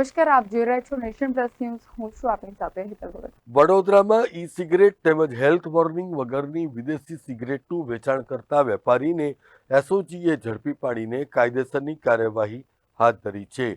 નમસ્કાર, આપ જોઈ રહ્યા છો નેશન પ્લસ ન્યૂઝ. હું છું આપની સાથે હિતલ ભગત. વડોદરામાં ઈ સિગરેટ તેમજ હેલ્થ વોર્નિંગ વગરની વિદેશી સિગરેટનું વેચાણ કરતા વેપારીને એસઓજીએ ઝડપી પાડીને કાયદેસરની કાર્યવાહી હાથ ધરી છે.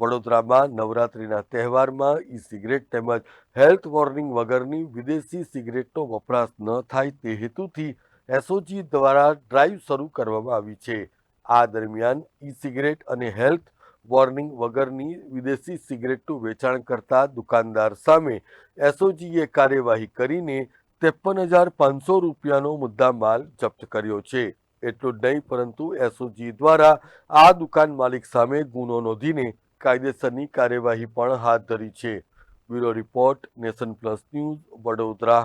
વડોદરામાં નવરાત્રિના તહેવારમાં ઈ સિગરેટ તેમજ હેલ્થ વોર્નિંગ વગરની વિદેશી સિગરેટનો વપરાશ ન થાય તે હેતુથી એસઓજી દ્વારા ડ્રાઈવ શરૂ કરવામાં આવી છે. આ દરમિયાન ઈ સિગરેટ અને હેલ્થ વોર્નિંગ વગરની વિદેશી સિગરેટનું વેચાણ કરતા દુકાનદાર સામે એસઓજીએ કાર્યવાહી કરીને ત્રેપન હજાર પાંચસો રૂપિયાનો મુદ્દામાલ જપ્ત કર્યો છે. એટલું નહીં, પરંતુ એસઓજી દ્વારા આ દુકાન માલિક સામે ગુનો નોંધીને કાયદેસરની કાર્યવાહી પણ હાથ ધરી છે. Bureau report, nation plus news, Vadodara.